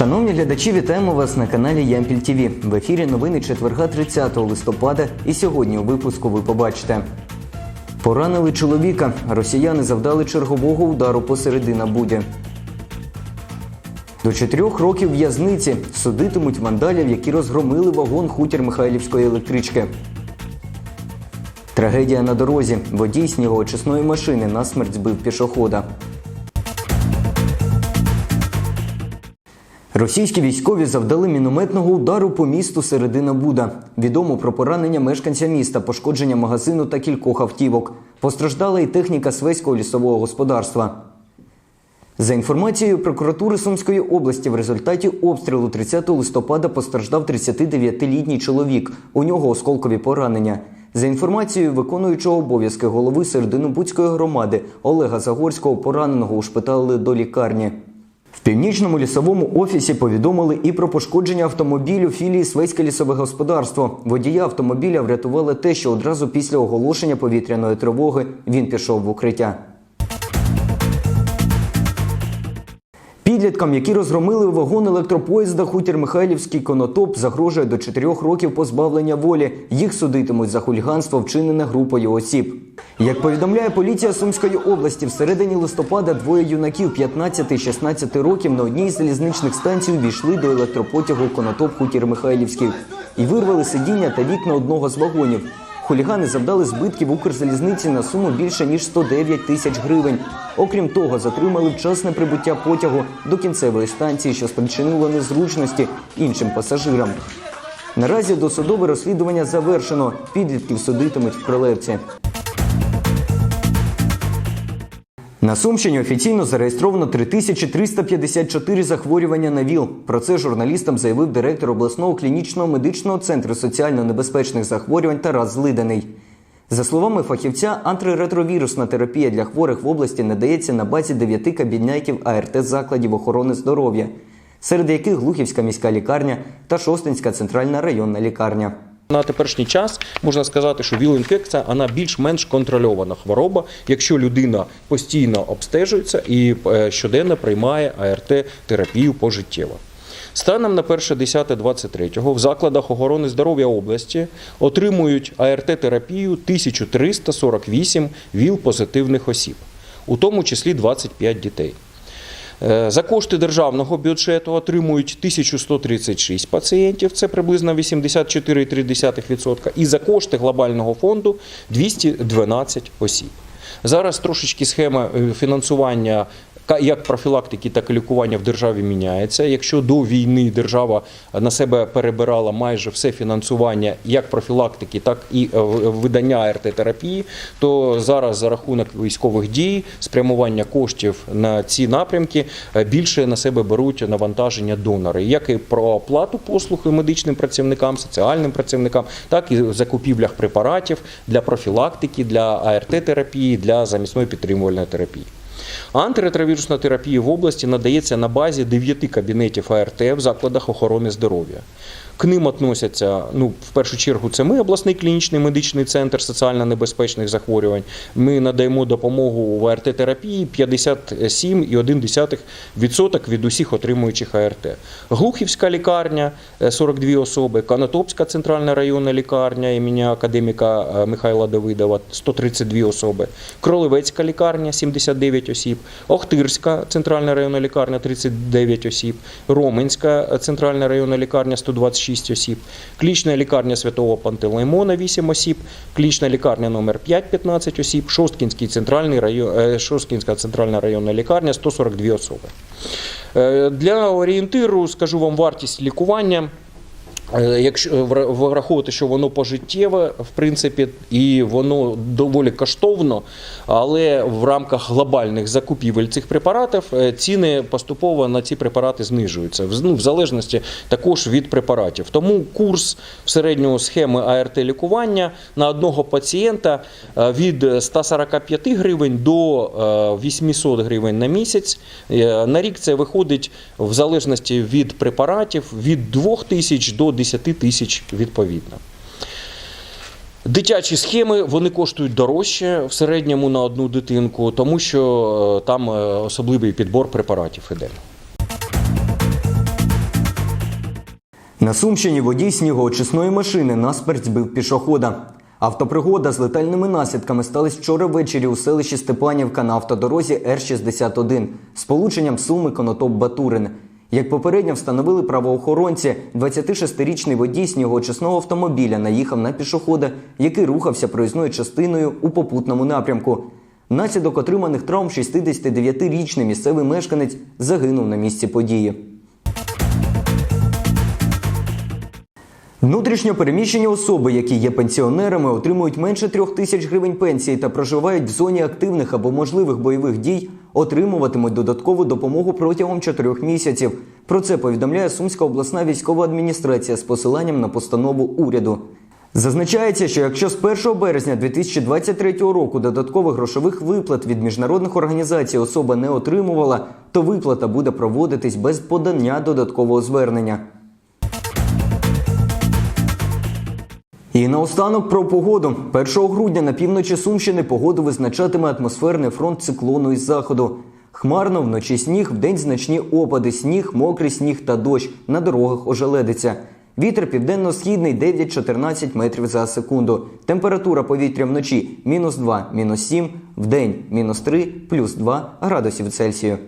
Шановні глядачі, вітаємо вас на каналі Ямпіль ТВ. В ефірі новини четверга 30 листопада. І сьогодні у випуску ви побачите. Поранили чоловіка. Росіяни завдали чергового удару посередина Буді. До чотирьох років в'язниці судитимуть вандалів, які розгромили вагон хутір Михайлівської електрички. Трагедія на дорозі. Водій снігоочисної машини насмерть збив пішохода. Російські військові завдали мінометного удару по місту Середина Буда. Відомо про поранення мешканця міста, пошкодження магазину та кількох автівок. Постраждала і техніка Свеського лісового господарства. За інформацією прокуратури Сумської області, в результаті обстрілу 30 листопада постраждав 39-літній чоловік. У нього осколкові поранення. За інформацією виконуючого обов'язки голови Серединобудської громади Олега Загорського, пораненого ушпиталили до лікарні. В північному лісовому офісі повідомили і про пошкодження автомобілю філії Свейське лісове господарство. Водія автомобіля врятували те, що одразу після оголошення повітряної тривоги він пішов в укриття. Підліткам, які розгромили вагон електропоїзда Хутір Михайлівський конотоп, загрожує до 4 років позбавлення волі. Їх судитимуть за хуліганство, вчинене групою осіб. Як повідомляє поліція Сумської області, всередині листопада двоє юнаків 15 і 16 років на одній з залізничних станцій увійшли до електропотягу конотоп Хутір Михайлівський і вирвали сидіння та вікна одного з вагонів. Хулігани завдали збитків Укрзалізниці на суму більше ніж 109 тисяч гривень. Окрім того, затримали вчасне прибуття потягу до кінцевої станції, що спричинило незручності іншим пасажирам. Наразі досудове розслідування завершено. Підлітків судитимуть в Кролевці. На Сумщині офіційно зареєстровано 3354 захворювання на ВІЛ. Про це журналістам заявив директор обласного клінічного медичного центру соціально небезпечних захворювань Тарас Злиданий. За словами фахівця, антиретровірусна терапія для хворих в області надається на базі 9 кабінетів АРТ закладів охорони здоров'я, серед яких Глухівська міська лікарня та Шостинська центральна районна лікарня. На теперішній час можна сказати, що ВІЛ-інфекція вона більш-менш контрольована хвороба, якщо людина постійно обстежується і е, щоденно приймає АРТ-терапію пожиттєво. Станом на 1.10.23 в закладах охорони здоров'я області отримують АРТ-терапію 1348 ВІЛ-позитивних осіб, у тому числі 25 дітей. Е, За кошти державного бюджету отримують 1136 пацієнтів, це приблизно 84,3%, і за кошти глобального фонду 212 осіб. Зараз трошечки схема е, фінансування як профілактики, так і лікування в державі міняється. Якщо до війни держава на себе перебирала майже все фінансування як профілактики, так і е, видання АРТ-терапії, то зараз за рахунок військових дій, спрямування коштів на ці напрямки е, більше на себе беруть навантаження донори, як і про оплату послуг медичним працівникам, соціальним працівникам, так і в закупівлях препаратів для профілактики, для АРТ-терапії, для замісної підтримувальної терапії. Антиретровірусна терапія в області надається на базі 9 кабінетів АРТ в закладах охорони здоров'я. К ним относяться, ну, в першу чергу, це ми, обласний клінічний медичний центр соціально небезпечних захворювань. Ми надаємо допомогу в АРТ-терапії 57,1% від усіх отримуючих АРТ. Глухівська лікарня е, 42 особи, Канатопська центральна районна лікарня імені академіка е, Михайла Давидова 132 особи, Кролевецька лікарня 79 осіб, Охтирська центральна районна лікарня 39 осіб, Роменська центральна районна лікарня 126 осіб, Клічна лікарня Святого Пантелеймона 8 осіб, Клічна лікарня номер 5 15 осіб, Шосткінський центральний район, е, Шосткінська центральна районна лікарня 142 особи. Е, Для орієнтиру скажу вам вартість лікування. Е, Якщо враховувати, що воно пожиттєве, в принципі, і воно доволі коштовно, але в рамках глобальних закупівель цих препаратів е, ціни поступово на ці препарати знижуються, ну, в залежності також від препаратів. Тому курс в схеми АРТ лікування на одного пацієнта е, від 145 гривень до е, 800 гривень на місяць. Е, На рік це виходить в залежності від препаратів від 2 тисяч до 10 тисяч відповідно. Дитячі схеми вони коштують дорожче в середньому на одну дитинку, тому що е, там е, особливий підбор препаратів іде. На Сумщині водій снігоочисної машини насмерть збив пішохода. Автопригода з летальними наслідками сталася вчора ввечері у селищі Степанівка на автодорозі Р-61 з полученням суми Конотоп Батурин. Як попередньо встановили правоохоронці, 26-річний водій снігоочисного автомобіля наїхав на пішохода, який рухався проїзною частиною у попутному напрямку. Внаслідок отриманих травм 69-річний місцевий мешканець загинув на місці події. Внутрішньо переміщені особи, які є пенсіонерами, отримують менше трьох тисяч гривень пенсії та проживають в зоні активних або можливих бойових дій, отримуватимуть додаткову допомогу протягом чотирьох місяців. Про це повідомляє Сумська обласна військова адміністрація з посиланням на постанову уряду. Зазначається, що якщо з 1 березня 2023 року додаткових грошових виплат від міжнародних організацій особа не отримувала, то виплата буде проводитись без подання додаткового звернення. І наостанок про погоду. 1 грудня на півночі Сумщини погоду визначатиме атмосферний фронт циклону із заходу. Хмарно вночі сніг, вдень значні опади, сніг, мокрий сніг та дощ. На дорогах ожеледиться. Вітер південно-східний 9-14 метрів за секунду. Температура повітря вночі мінус 2, мінус 7, вдень мінус 3, плюс 2 градусів Цельсію.